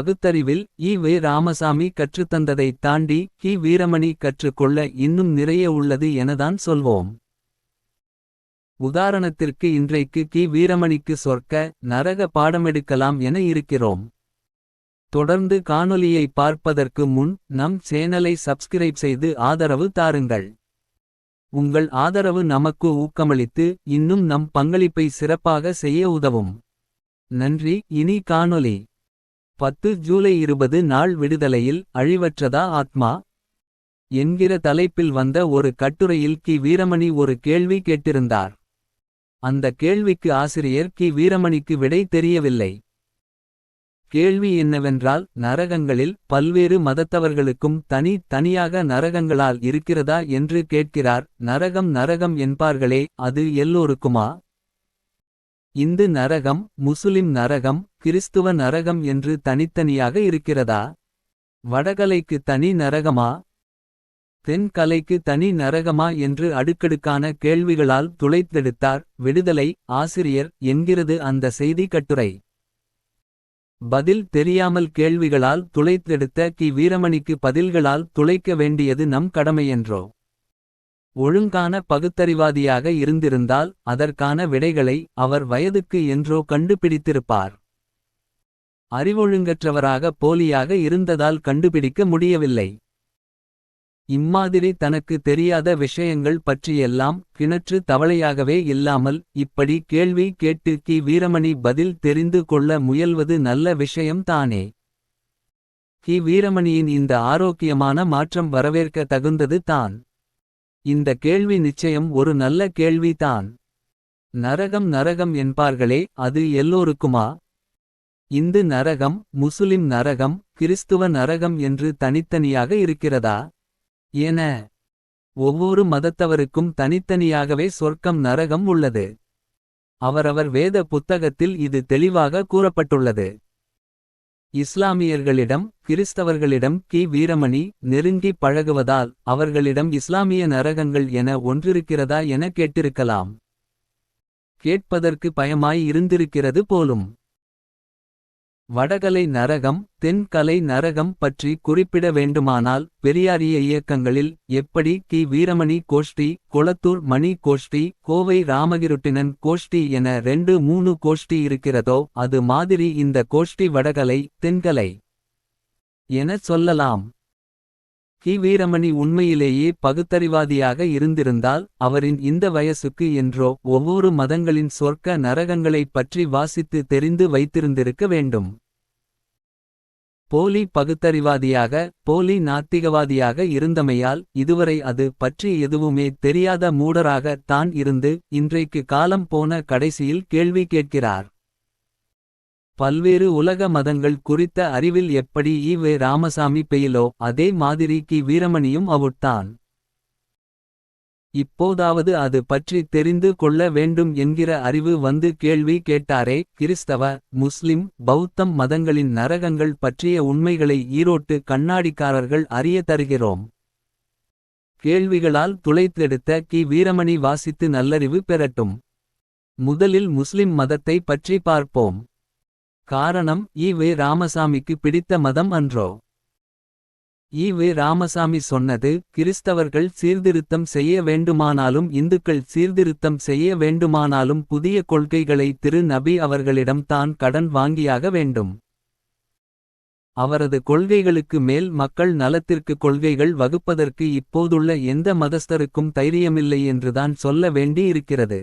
பகுத்தறிவில் இ வே ராமசாமி கற்றுத்தந்ததைத் தாண்டி கி வீரமணி கற்றுக்கொள்ள இன்னும் நிறைய உள்ளது எனதான் சொல்வோம். உதாரணத்திற்கு இன்றைக்கு கி வீரமணிக்கு சொர்க்க நரக பாடமெடுக்கலாம் என இருக்கிறோம். தொடர்ந்து காணொலியை பார்ப்பதற்கு முன் நம் சேனலை சப்ஸ்கிரைப் செய்து ஆதரவு தாருங்கள். உங்கள் ஆதரவு நமக்கு ஊக்கமளித்து இன்னும் நம் பங்களிப்பை சிறப்பாக செய்ய உதவும். நன்றி இனி காணொலி பத்து ஜூலை இருபது நாள் விடுதலையில் அழிவற்றதா ஆத்மா. என்கிற தலைப்பில் வந்த ஒரு கட்டுரையில் கி வீரமணி ஒரு கேள்வி கேட்டிருந்தார். அந்த கேள்விக்கு ஆசிரியர் கி வீரமணிக்கு விடை தெரியவில்லை. கேள்வி என்னவென்றால் நரகங்களில் பல்வேறு மதத்தவர்களுக்கும் தனி தனியாக நரகங்களால் இருக்கிறதா என்று கேட்கிறார் நரகம் நரகம் என்பார்களே அது எல்லோருக்குமா. இந்து நரகம் முசுலிம் நரகம் கிறிஸ்துவ நரகம் என்று தனித்தனியாக இருக்கிறதா. வடகலைக்கு தனி நரகமா. தென்கலைக்கு தனி நரகமா என்று அடுக்கடுக்கான கேள்விகளால் துளைத்தெடுத்தார் விடுதலை ஆசிரியர் என்கிறது அந்த செய்தி கட்டுரை. பதில் தெரியாமல் கேள்விகளால் துளைத்தெடுத்த கி வீரமணிக்கு பதில்களால் துளைக்க வேண்டியது நம் கடமையென்றோ. ஒழுங்கான பகுத்தறிவாதியாக இருந்திருந்தால் அதற்கான விடைகளை அவர் வயதுக்கு என்றோ கண்டுபிடித்திருப்பார். அறிவொழுங்கற்றவராக போலியாக இருந்ததால் கண்டுபிடிக்க முடியவில்லை. இம்மாதிரி தனக்கு தெரியாத விஷயங்கள் பற்றியெல்லாம் கிணற்று தவளையாகவே இல்லாமல் இப்படி கேள்வி கேட்டு கி வீரமணி பதில் தெரிந்து கொள்ள முயல்வது நல்ல விஷயம்தானே கி வீரமணியின் இந்த ஆரோக்கியமான மாற்றம் வரவேற்க தகுந்தது தான். இந்த கேள்வி நிச்சயம் ஒரு நல்ல கேள்வி தான். நரகம் நரகம் என்பார்களே அது எல்லோருக்குமா. இந்து நரகம் முசுலிம் நரகம் கிறிஸ்துவ நரகம் என்று தனித்தனியாக இருக்கிறதா. என ஒவ்வொரு மதத்தவருக்கும் தனித்தனியாகவே சொர்க்கம் நரகம் உள்ளது. அவரவர் வேத புத்தகத்தில் இது தெளிவாக கூறப்பட்டுள்ளது. இஸ்லாமியர்களிடம் கிறிஸ்தவர்களிடம் கி வீரமணி நெருங்கி பழகுவதால் அவர்களிடம் இஸ்லாமிய நரகங்கள் என ஒன்றிருக்கிறதா என கேட்டிருக்கலாம். கேட்பதற்கு பயமாய் இருந்திருக்கிறது போலும். வடகலை நரகம் தென்கலை நரகம் பற்றி குறிப்பிட வேண்டுமானால் பெரியாரிய இயக்கங்களில் எப்படி கி வீரமணி கோஷ்டி கொளத்தூர் மணி கோஷ்டி கோவை ராமகிருட்டினன் கோஷ்டி என ரெண்டு மூணு கோஷ்டி இருக்கிறதோ அது மாதிரி இந்த கோஷ்டி வடகலை தென்கலை என சொல்லலாம். கி வீரமணி உண்மையிலேயே பகுத்தறிவாதியாக இருந்திருந்தால் அவரின் இந்த வயசுக்கு என்றோ ஒவ்வொரு மதங்களின் சொர்க்க நரகங்களைப் பற்றி வாசித்து தெரிந்து வைத்திருந்திருக்க வேண்டும். போலி பகுத்தறிவாதியாக போலி நாத்திகவாதியாக இருந்தமையால் இதுவரை அது பற்றி எதுவுமே தெரியாத மூடராக தான் இருந்து இன்றைக்கு காலம் போன கடைசியில் கேள்வி கேட்கிறார். பல்வேறு உலக மதங்கள் குறித்த அறிவில் எப்படி ஈ வே ராமசாமி பெயிலோ அதே மாதிரி கி வீரமணியும் அவுட்தான். இப்போதாவது அது பற்றி தெரிந்து கொள்ள வேண்டும் என்கிற அறிவு வந்து கேள்வி கேட்டாரே கிறிஸ்தவ முஸ்லிம் பௌத்தம் மதங்களின் நரகங்கள் பற்றிய உண்மைகளை ஈரோட்டு கண்ணாடிக்காரர்கள் அறிய தருகிறோம். கேள்விகளால் துளைத்தெடுத்த கி வீரமணி வாசித்து நல்லறிவு பெறட்டும். முதலில் முஸ்லிம் மதத்தை பற்றி பார்ப்போம். காரணம் ஈ வே ராமசாமிக்கு பிடித்த மதம் அன்றோ. ஈ வே ராமசாமி சொன்னது கிறிஸ்தவர்கள் சீர்திருத்தம் செய்ய வேண்டுமானாலும் இந்துக்கள் சீர்திருத்தம் செய்ய வேண்டுமானாலும் புதிய கொள்கைகளை திரு நபி அவர்களிடம் தான் கடன் வாங்கியாக வேண்டும். அவரது கொள்கைகளுக்கு மேல் மக்கள் நலத்திற்கு கொள்கைகள் வகுப்பதற்கு இப்போதுள்ள எந்த மதஸ்தருக்கும் தைரியமில்லை என்றுதான் சொல்ல வேண்டி இருக்கிறது.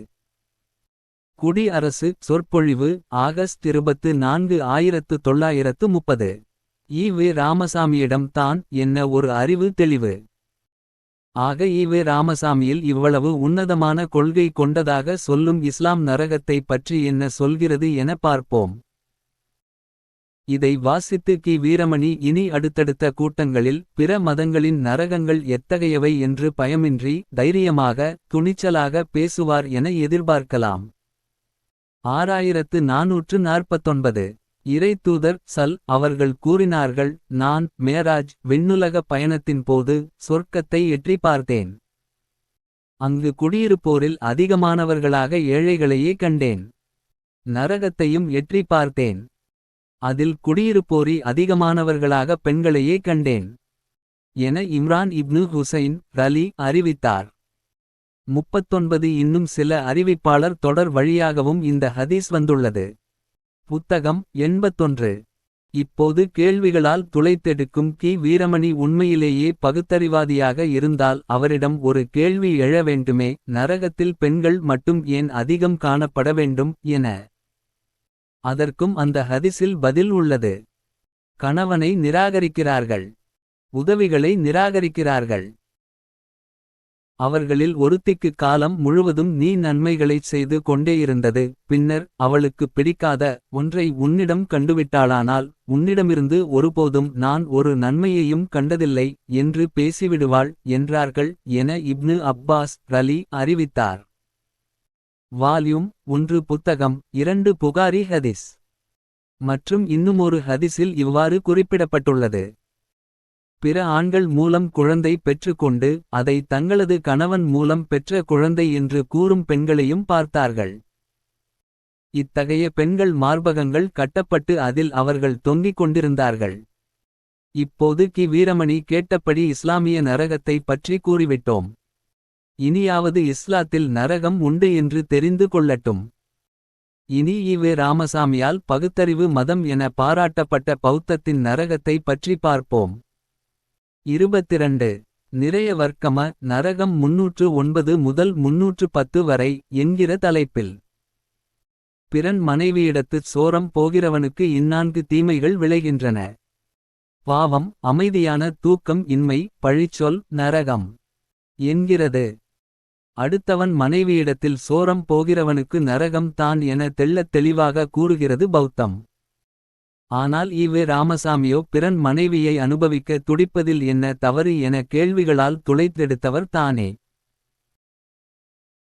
குடி அரசு சொற்பொழிவு ஆகஸ்ட் இருபத்து நான்கு ஆயிரத்து தொள்ளாயிரத்து முப்பது. ஈ வி ராமசாமியிடம் தான் என்ன ஒரு அறிவு தெளிவு. ஆக ஈ வி ராமசாமியில் இவ்வளவு உன்னதமான கொள்கை கொண்டதாக சொல்லும் இஸ்லாம் நரகத்தை பற்றி என்ன சொல்கிறது என பார்ப்போம். இதை வாசித்து கி வீரமணி இனி அடுத்தடுத்த கூட்டங்களில் பிற மதங்களின் நரகங்கள் எத்தகையவை என்று பயமின்றி தைரியமாக துணிச்சலாக பேசுவார் என எதிர்பார்க்கலாம். ஆறாயிரத்து நாநூற்று நாற்பத்தொன்பது. இறைத்தூதர் சல் அவர்கள் கூறினார்கள் நான் மேராஜ் விண்ணுலக பயணத்தின் போது சொர்க்கத்தை எற்றி பார்த்தேன். அங்கு குடியிருப்போரில் அதிகமானவர்களாக ஏழைகளையே கண்டேன். நரகத்தையும் எற்றி பார்த்தேன். அதில் குடியிருப்போரி அதிகமானவர்களாக பெண்களையே கண்டேன் என இம்ரான் இப்னு ஹுசைன் ரலி அறிவித்தார் முப்பத்தொன்பது இன்னும் சில அறிவிப்பாளர் தொடர் வழியாகவும் இந்த ஹதீஸ் வந்துள்ளது. புத்தகம் எண்பத்தொன்று. இப்போது கேள்விகளால் துளைத்தெடுக்கும் கி. வீரமணி உண்மையிலேயே பகுத்தறிவாதியாக இருந்தால் அவரிடம் ஒரு கேள்வி எழ வேண்டுமே நரகத்தில் பெண்கள் மட்டும் ஏன் அதிகம் காணப்பட வேண்டும் என. அதற்கும் அந்த ஹதிஸில் பதில் உள்ளது. கணவனை நிராகரிக்கிறார்கள். உதவிகளை நிராகரிக்கிறார்கள். அவர்களில் ஒருத்திக்கு காலம் முழுவதும் நீ நன்மைகளைச் செய்து கொண்டேயிருந்தது பின்னர் அவளுக்கு பிடிக்காத ஒன்றை உன்னிடம் கண்டுவிட்டாளானால் உன்னிடமிருந்து ஒருபோதும் நான் ஒரு நன்மையையும் கண்டதில்லை என்று பேசிவிடுவாள் என்றார்கள் என இப்னு அப்பாஸ் ரலி அறிவித்தார். வால்யூம் ஒன்று புத்தகம் இரண்டு புகாரி ஹதிஸ். மற்றும் இன்னுமொரு ஹதிஸில் இவ்வாறு குறிப்பிடப்பட்டுள்ளது. பிற ஆண்கள் மூலம் குழந்தை பெற்றுக்கொண்டு அதை தங்களது கணவன் மூலம் பெற்ற குழந்தை என்று கூறும் பெண்களையும் பார்த்தார்கள். இத்தகைய பெண்கள் மார்பகங்கள் கட்டப்பட்டு அதில் அவர்கள் தொங்கிக் கொண்டிருந்தார்கள். இப்போது கி. வீரமணி கேட்டபடி இஸ்லாமிய நரகத்தை பற்றி கூறிவிட்டோம். இனியாவது இஸ்லாத்தில் நரகம் உண்டு என்று தெரிந்து கொள்ளட்டும். இனி இவே ராமசாமியால் பகுத்தறிவு மதம் என பாராட்டப்பட்ட பௌத்தத்தின் நரகத்தை பற்றி பார்ப்போம். இருபத்திரண்டு. நிறைய வர்க்கம நரகம் முன்னூற்று ஒன்பது முதல் முன்னூற்று பத்து வரை என்கிற தலைப்பில். பிறன் மனைவியிடத்துச் சோரம் போகிறவனுக்கு இந்நான்கு தீமைகள் விளைகின்றன. பாவம் அமைதியான தூக்கம் இன்மை பழிச்சொல் நரகம் என்கிறது. அடுத்தவன் மனைவியிடத்தில் சோரம் போகிறவனுக்கு நரகம் தான் என தெள்ளத் தெளிவாக கூறுகிறது பௌத்தம். ஆனால் ஈவே ராமசாமியோ பிறன் மனைவியை அனுபவிக்க துடிப்பதில் என்ன தவறு என கேள்விகளால் துளைத்தெடுத்தவர் தானே.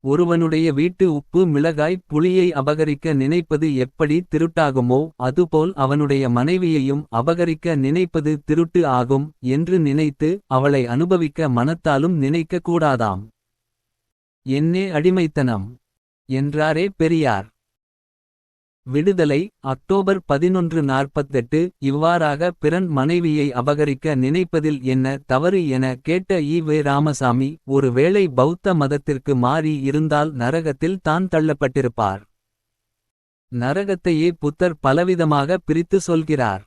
ஒருவனுடைய வீட்டு உப்பு மிளகாய் புளியை அபகரிக்க நினைப்பது எப்படி திருட்டாகுமோ அதுபோல் அவனுடைய மனைவியையும் அபகரிக்க நினைப்பது திருட்டு ஆகும் என்று நினைத்து அவளை அனுபவிக்க மனத்தாலும் நினைக்க கூடாதாம். என்னே அடிமைத்தனம். என்றாரே பெரியார். விடுதலை அக்டோபர் பதினொன்று நாற்பத்தெட்டு இவ்வாறாக பிறன் மனைவியை அபகரிக்க நினைப்பதில் என்ன தவறு என கேட்ட ஈ வே. ராமசாமி ஒருவேளை பௌத்த மதத்திற்கு மாறி இருந்தால் நரகத்தில் தான் தள்ளப்பட்டிருப்பார். நரகத்தையே புத்தர் பலவிதமாக பிரித்து சொல்கிறார்.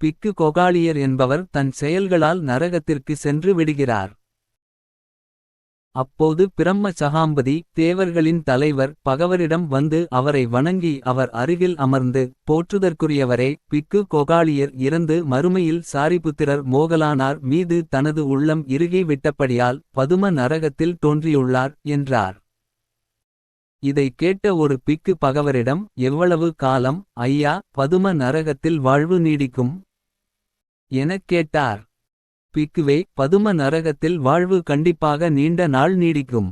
பிக்கு கொகாளியர் என்பவர் தன் செயல்களால் நரகத்திற்கு சென்று விடுகிறார். அப்போது பிரம்ம சகாம்பதி தேவர்களின் தலைவர் பகவரிடம் வந்து அவரை வணங்கி அவர் அருகில் அமர்ந்து போற்றுதற்குரியவரே பிக்கு கொகாளியர் இறந்து மறுமையில் சாரிபுத்திரர் மோகலானார் மீது தனது உள்ளம் இறுகி விட்டபடியால் பதும நரகத்தில் தோன்றியுள்ளார் என்றார். இதை கேட்ட ஒரு பிக்கு பகவரிடம் எவ்வளவு காலம் ஐயா பதும நரகத்தில் வாழ்வு நீடிக்கும் எனக் கேட்டார். பிக்குவே பதும நரகத்தில் வாழ்வு கண்டிப்பாக நீண்ட நாள் நீடிக்கும்.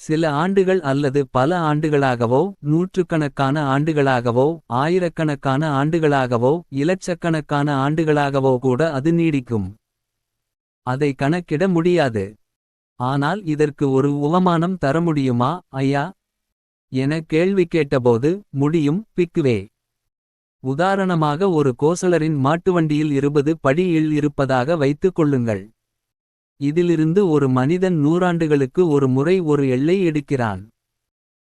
சில ஆண்டுகள் அல்லது பல ஆண்டுகளாகவோ நூற்றுக்கணக்கான ஆண்டுகளாகவோ ஆயிரக்கணக்கான ஆண்டுகளாகவோ இலட்சக்கணக்கான ஆண்டுகளாகவோ கூட அது நீடிக்கும். அதை கணக்கிட முடியாது. ஆனால் இதற்கு ஒரு உவமானம் தர முடியுமா? ஐயா? என கேள்வி கேட்டபோது முடியும் பிக்குவே. உதாரணமாக ஒரு கோசலரின் மாட்டுவண்டியில் இருபது படியில் இருப்பதாக வைத்துக் கொள்ளுங்கள். இதிலிருந்து ஒரு மனிதன் நூறாண்டுகளுக்கு ஒரு முறை ஒரு எல்லை எடுக்கிறான்.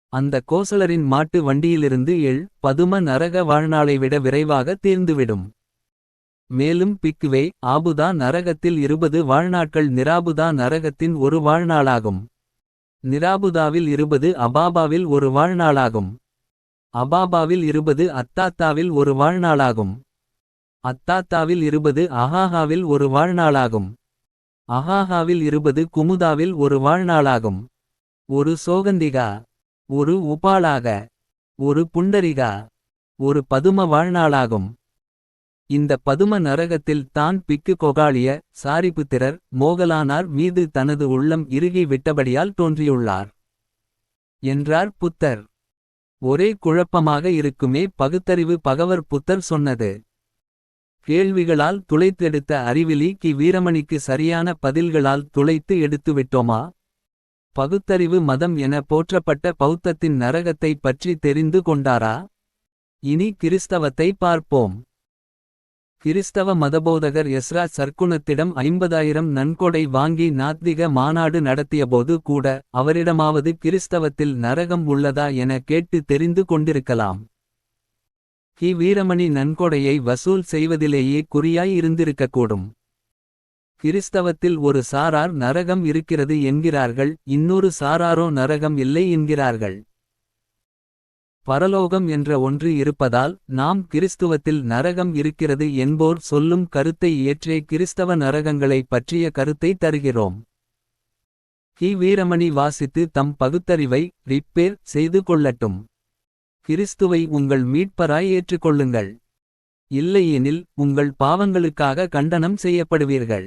அந்த கோசலரின் மாட்டு வண்டியிலிருந்து எள் பதும நரக வாழ்நாளை விட விரைவாக தீர்ந்துவிடும். மேலும் பிக்குவே ஆபுதா நரகத்தில் இருபது வாழ்நாட்கள் நிராபுதா நரகத்தின் ஒரு வாழ்நாளாகும். நிராபுதாவில் இருபது அபாபாவில் ஒரு வாழ்நாளாகும். அபாபாவில் இருபது அத்தாத்தாவில் ஒரு வாழ்நாளாகும். அத்தாத்தாவில் இருபது அஹாஹாவில் ஒரு வாழ்நாளாகும். அஹாஹாவில் இருபது குமுதாவில் ஒரு வாழ்நாளாகும். ஒரு சோகந்திகா ஒரு உபாலாக ஒரு புண்டரிகா ஒரு பதும வாழ்நாளாகும். இந்த பதும நரகத்தில் தான் பிக்கு கொகாளிய சாரிபுத்திரர் மோகலானார் மீது தனது உள்ளம் இறுகி விட்டபடியால் தோன்றியுள்ளார். என்றார் புத்தர். ஒரே குழப்பமாக இருக்குமே பகுத்தறிவு பகவர் புத்தர் சொன்னது. கேள்விகளால் துளைத்தெடுத்த அறிவிலி கி வீரமணிக்கு சரியான பதில்களால் துளைத்து எடுத்துவிட்டோமா? பகுத்தறிவு மதம் என போற்றப்பட்ட பௌத்தத்தின் நரகத்தை பற்றி தெரிந்து கொண்டாரா? இனி கிறிஸ்தவத்தை பார்ப்போம். கிறிஸ்தவ மதபோதகர் எஸ்ரா சர்க்குணத்திடம் ஐம்பதாயிரம் நன்கொடை வாங்கி நாத்திக மாநாடு நடத்தியபோது கூட அவரிடமாவது கிறிஸ்தவத்தில் நரகம் உள்ளதா என கேட்டு தெரிந்து கொண்டிருக்கலாம். கி. வீரமணி நன்கொடையை வசூல் செய்வதிலேயே குறியாய் இருந்திருக்கக்கூடும். கிறிஸ்தவத்தில் ஒரு சாரார் நரகம் இருக்கிறது என்கிறார்கள் இன்னொரு சாராரோ நரகம் இல்லை என்கிறார்கள். பரலோகம் என்ற ஒன்று இருப்பதால் நாம் கிறிஸ்துவத்தில் நரகம் இருக்கிறது என்போர் சொல்லும் கருத்தை ஏற்றே கிறிஸ்தவ நரகங்களை பற்றிய கருத்தை தருகிறோம். கி. வீரமணி வாசித்து தம் பகுத்தறிவை ரிப்பேர் செய்து கொள்ளட்டும். கிறிஸ்துவை உங்கள் மீட்பராய் ஏற்றுக்கொள்ளுங்கள். இல்லையெனில் உங்கள் பாவங்களுக்காக கண்டனம் செய்யப்படுவீர்கள்.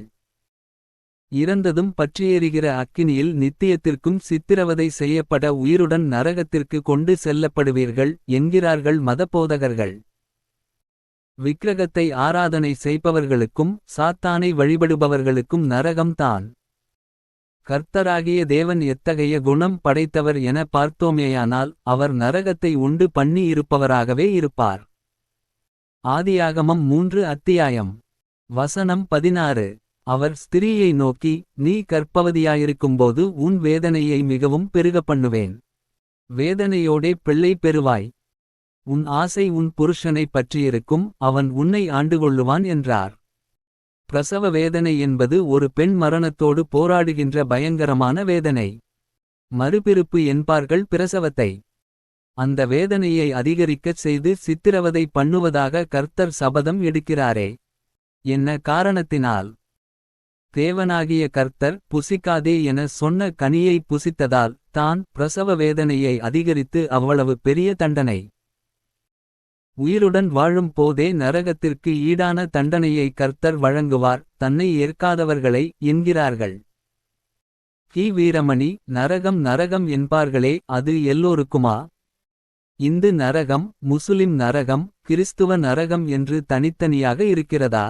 இறந்ததும் பற்றியெரிகிற அக்கினியில் நித்தியத்திற்கும் சித்திரவதை செய்யப்பட உயிருடன் நரகத்திற்கு கொண்டு செல்லப்படுவீர்கள் என்கிறார்கள் மதபோதகர்கள். விக்கிரகத்தை ஆராதனை செய்பவர்களுக்கும் சாத்தானை வழிபடுபவர்களுக்கும் நரகம்தான் கர்த்தராகிய தேவன் எத்தகைய குணம் படைத்தவர் என பார்த்தோமேயானால் அவர் நரகத்தை உண்டு பண்ணி இருப்பவராகவே இருப்பார். ஆதியாகமம் மூன்று அத்தியாயம். வசனம் பதினாறு. அவர் ஸ்திரீயை நோக்கி நீ கற்பவதியாயிருக்கும்போது உன் வேதனையை மிகவும் பெருக பண்ணுவேன். வேதனையோடே பிள்ளை பெறுவாய். உன் ஆசை உன் புருஷனை பற்றியிருக்கும் அவன் உன்னை ஆண்டுகொள்ளுவான் என்றார். பிரசவ வேதனை என்பது ஒரு பெண் மரணத்தோடு போராடுகின்ற பயங்கரமான வேதனை. மறுபிறுப்பு என்பார்கள் பிரசவத்தை. அந்த வேதனையை அதிகரிக்கச் செய்து சித்திரவதை பண்ணுவதாக கர்த்தர் சபதம் எடுக்கிறாரே. என்ன காரணத்தினால்? தேவனாகிய கர்த்தர் புசிக்காதே என சொன்ன கனியை புசித்ததால் தான் பிரசவ வேதனையை அதிகரித்து அவ்வளவு பெரிய தண்டனை. உயிருடன் வாழும் போதே நரகத்திற்கு ஈடான தண்டனையை கர்த்தர் வழங்குவார் தன்னை ஏற்காதவர்களை என்கிறார்கள். கி. வீரமணி நரகம் நரகம் என்பார்களே அது எல்லோருக்குமா? இந்து நரகம் முசுலிம் நரகம் கிறிஸ்துவ நரகம் என்று தனித்தனியாக இருக்கிறதா?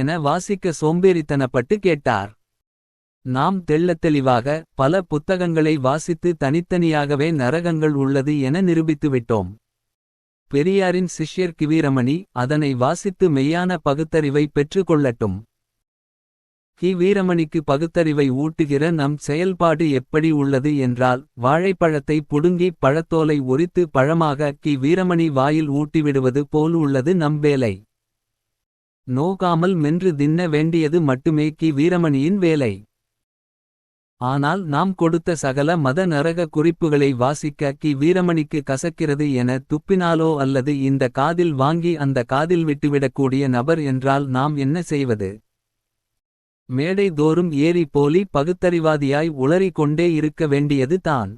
என வாசிக்க சோம்பேறித்தனப்பட்டு கேட்டார். நாம் தெள்ளத்தெளிவாக பல புத்தகங்களை வாசித்து தனித்தனியாகவே நரகங்கள் உள்ளது என நிரூபித்துவிட்டோம் பெரியாரின் சிஷ்யர் கிவீரமணி அதனை வாசித்து மெய்யான பகுத்தறிவை பெற்றுக்கொள்ளட்டும் கி வீரமணிக்கு பகுத்தறிவை ஊட்டுகிற நம் செயல்பாடு எப்படி உள்ளது என்றால் வாழைப்பழத்தை புடுங்கி பழத்தோலை உரித்து பழமாக கி வீரமணி வாயில் ஊட்டிவிடுவது போல் உள்ளது நம் வேலை. நோகாமல் மென்று தின்ன வேண்டியது மட்டுமே கி வீரமணியின் வேலை. ஆனால் நாம் கொடுத்த சகல மத நரக குறிப்புகளை வாசிக்க கி வீரமணிக்கு கசக்கிறது என துப்பினாலோ அல்லது இந்த காதில் வாங்கி அந்த காதில் விட்டுவிடக்கூடிய நபர் என்றால் நாம் என்ன செய்வது? மேடை தோறும் ஏறி போலி பகுத்தறிவாதியாய் உளறிக் கொண்டே இருக்க வேண்டியது தான்.